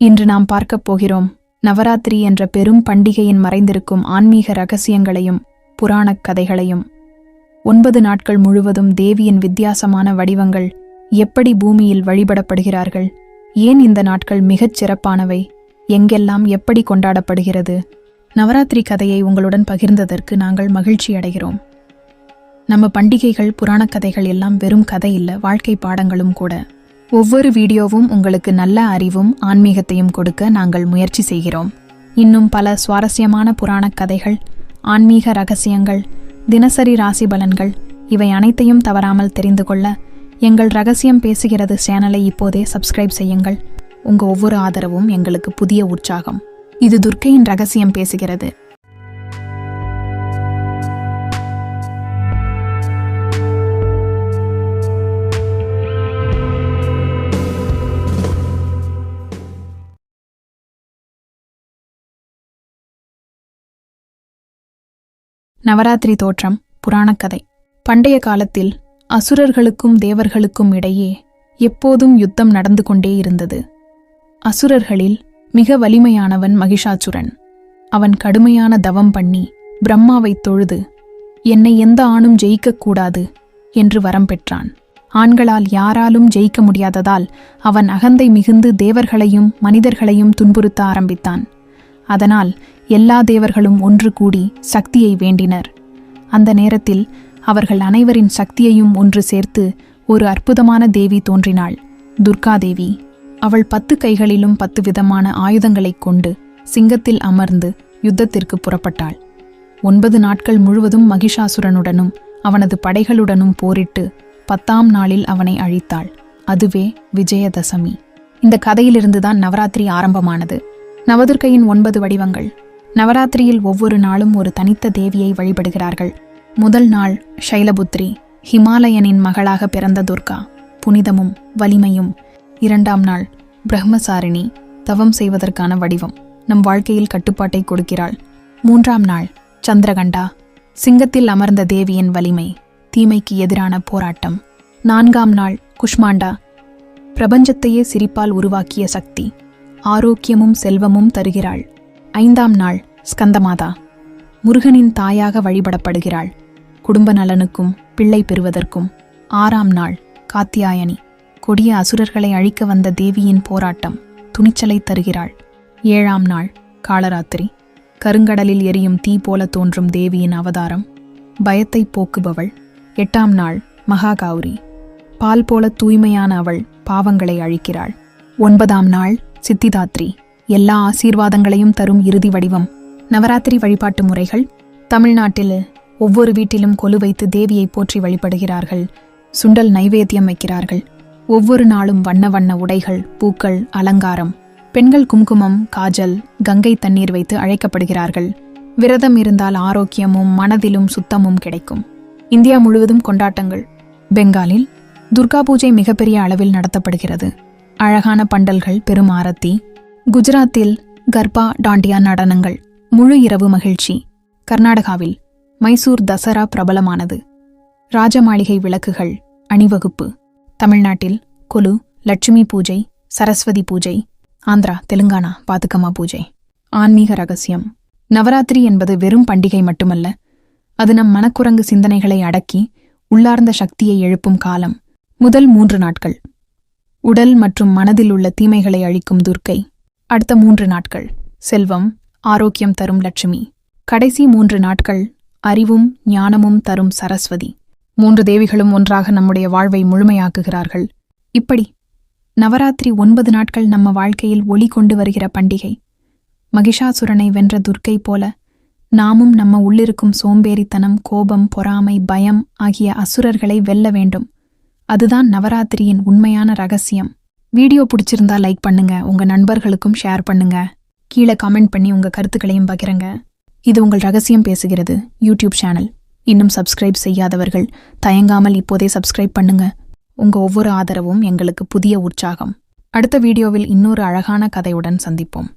இன்று நாம் பார்க்கப் போகிறோம் நவராத்திரி என்ற பெரும் பண்டிகையின் மறைந்திருக்கும் ஆன்மீக ரகசியங்களையும் புராணக் கதைகளையும். ஒன்பது நாட்கள் முழுவதும் தேவியின் வித்தியாசமான வடிவங்கள் எப்படி பூமியில் வழிபடப்படுகிறார்கள்? ஏன் இந்த நாட்கள் மிகச் சிறப்பானவை? எங்கெல்லாம் எப்படி கொண்டாடப்படுகிறது? நவராத்திரி கதையை உங்களுடன் பகிர்ந்ததற்கு நாங்கள் மகிழ்ச்சி அடைகிறோம். நம்ம பண்டிகைகள் புராணக் கதைகள் எல்லாம் வெறும் கதை இல்லை வாழ்க்கை பாடங்களும் கூட. ஒவ்வொரு வீடியோவும் உங்களுக்கு நல்ல அறிவும் ஆன்மீகத்தையும் கொடுக்க நாங்கள் முயற்சி செய்கிறோம். இன்னும் பல சுவாரஸ்யமான புராணக் கதைகள் ஆன்மீக ரகசியங்கள் தினசரி ராசி பலன்கள் இவை அனைத்தையும் தவறாமல் தெரிந்து கொள்ள எங்கள் ரகசியம் பேசுகிறது சேனலை இப்போதே சப்ஸ்கிரைப் செய்யுங்கள். உங்கள் ஒவ்வொரு ஆதரவும் எங்களுக்கு புதிய உற்சாகம். இது துர்க்கையின் ரகசியம் பேசுகிறது. நவராத்திரி தோற்றம் புராணக்கதை. பண்டைய காலத்தில் அசுரர்களுக்கும் தேவர்களுக்கும் இடையே எப்போதும் யுத்தம் நடந்து கொண்டே இருந்தது. அசுரர்களில் மிக வலிமையானவன் மகிஷாசுரன். அவன் கடுமையான தவம் பண்ணி பிரம்மாவைத் தொழுது என்னை எந்த ஆணும் ஜெயிக்கக்கூடாது என்று வரம் பெற்றான். ஆண்களால் யாராலும் ஜெயிக்க முடியாததால் அவன் அகந்தை மிகுந்து தேவர்களையும் மனிதர்களையும் துன்புறுத்த ஆரம்பித்தான். அதனால் எல்லா தேவர்களும் ஒன்று கூடி சக்தியை வேண்டினர். அந்த நேரத்தில் அவர்கள் அனைவரின் சக்தியையும் ஒன்று சேர்த்து ஒரு அற்புதமான தேவி தோன்றினாள் துர்காதேவி அவள் பத்து கைகளிலும் பத்து விதமான ஆயுதங்களைக் கொண்டு சிங்கத்தில் அமர்ந்து யுத்தத்திற்கு புறப்பட்டாள். ஒன்பது நாட்கள் முழுவதும் மகிஷாசுரனுடனும் அவனது படைகளுடனும் போரிட்டு பத்தாம் நாளில் அவனை அழித்தாள். அதுவே விஜயதசமி. இந்த கதையிலிருந்துதான் நவராத்திரி ஆரம்பமானது. நவதுர்க்கையின் ஒன்பது வடிவங்கள். நவராத்திரியில் ஒவ்வொரு நாளும் ஒரு தனித்த தேவியை வழிபடுகிறார்கள். முதல் நாள் ஷைலபுத்ரி ஹிமாலயனின் மகளாக பிறந்த துர்கா. புனிதமும் வலிமையும். இரண்டாம் நாள் பிரம்மசாரிணி தவம் செய்வதற்கான வடிவம். நம் வாழ்க்கையில் கட்டுப்பாட்டை கொடுக்கிறாள். மூன்றாம் நாள் சந்திரகண்டா சிங்கத்தில் அமர்ந்த தேவியின் வலிமை தீமைக்கு எதிரான போராட்டம். நான்காம் நாள் குஷ்மாண்டா பிரபஞ்சத்தையே சிரிப்பால் உருவாக்கிய சக்தி. ஆரோக்கியமும் செல்வமும் தருகிறாள். ஐந்தாம் நாள் ஸ்கந்தமாதா. முருகனின் தாயாக வழிபடப்படுகிறாள். குடும்ப நலனுக்கும் பிள்ளை பெறுவதற்கும். ஆறாம் நாள் காத்தியாயனி கொடிய அசுரர்களை அழிக்க வந்த தேவியின் போராட்டம் துணிச்சலை தருகிறாள். ஏழாம் நாள் காலராத்திரி. கருங்கடலில் எரியும் தீ போல தோன்றும் தேவியின் அவதாரம். பயத்தை போக்குபவள். எட்டாம் நாள் மகாகௌரி பால் போல தூய்மையான அவள் பாவங்களை அழிக்கிறாள். ஒன்பதாம் நாள் சித்திதாத்ரி. எல்லா ஆசீர்வாதங்களையும் தரும் இறுதி வடிவம். நவராத்திரி வழிபாட்டு முறைகள் தமிழ்நாட்டில் ஒவ்வொரு வீட்டிலும் கொலு வைத்து தேவியை போற்றி வழிபடுகிறார்கள். சுண்டல் நைவேத்தியம் வைக்கிறார்கள். ஒவ்வொரு நாளும் வண்ண வண்ண உடைகள் பூக்கள் அலங்காரம் பெண்கள் குங்குமம் காஜல் கங்கை தண்ணீர் வைத்து அழைக்கப்படுகிறார்கள். விரதம் இருந்தால் ஆரோக்கியமும் மனதிலும் சுத்தமும் கிடைக்கும். இந்தியா முழுவதும் கொண்டாட்டங்கள். பெங்காலில் துர்கா பூஜை மிகப்பெரிய அளவில் நடத்தப்படுகிறது. அழகான பண்டல்கள் பெரும் ஆரத்தி. குஜராத்தில் கர்பா டாண்டியா நடனங்கள் முழு இரவு மகிழ்ச்சி. கர்நாடகாவில் மைசூர் தசரா பிரபலமானது. ராஜமாளிகை விளக்குகள் அணிவகுப்பு. தமிழ்நாட்டில் கொலு லட்சுமி பூஜை சரஸ்வதி பூஜை. ஆந்திரா தெலுங்கானா பாதுகம்மா பூஜை. ஆன்மீக ரகசியம். நவராத்திரி என்பது வெறும் பண்டிகை மட்டுமல்ல. அது நம் மனக்குரங்கு சிந்தனைகளை அடக்கி உள்ளார்ந்த சக்தியை எழுப்பும் காலம். முதல் மூன்று நாட்கள். உடல் மற்றும் மனதில் உள்ள தீமைகளை அழிக்கும் துர்க்கை. அடுத்த மூன்று நாட்கள். செல்வம் ஆரோக்கியம் தரும் லட்சுமி. கடைசி மூன்று நாட்கள். அறிவும் ஞானமும் தரும் சரஸ்வதி. மூன்று தேவிகளும் ஒன்றாக நம்முடைய வாழ்வை முழுமையாக்குகிறார்கள். இப்படி நவராத்திரி ஒன்பது நாட்கள் நம்ம வாழ்க்கையில் ஒளி கொண்டு வருகிற பண்டிகை. மகிஷாசுரனை வென்ற துர்க்கை போல நாமும் நம்ம உள்ளிருக்கும் சோம்பேறித்தனம் கோபம் பொறாமை பயம் ஆகிய அசுரர்களை வெல்ல வேண்டும். அதுதான் நவராத்திரியின் உண்மையான ரகசியம். வீடியோ பிடிச்சிருந்தா லைக் பண்ணுங்க உங்க நண்பர்களுக்கும் ஷேர் பண்ணுங்க. கீழே கமெண்ட் பண்ணி உங்க கருத்துக்களையும் பகிரங்க. இது உங்கள் ரகசியம் பேசுகிறது யூடியூப் சேனல். இன்னும் சப்ஸ்கிரைப் செய்யாதவர்கள் தயங்காமல் இப்போதே சப்ஸ்கிரைப் பண்ணுங்க. உங்க ஒவ்வொரு ஆதரவும் எங்களுக்கு புதிய உற்சாகம். அடுத்த வீடியோவில் இன்னொரு அழகான கதையுடன் சந்திப்போம்.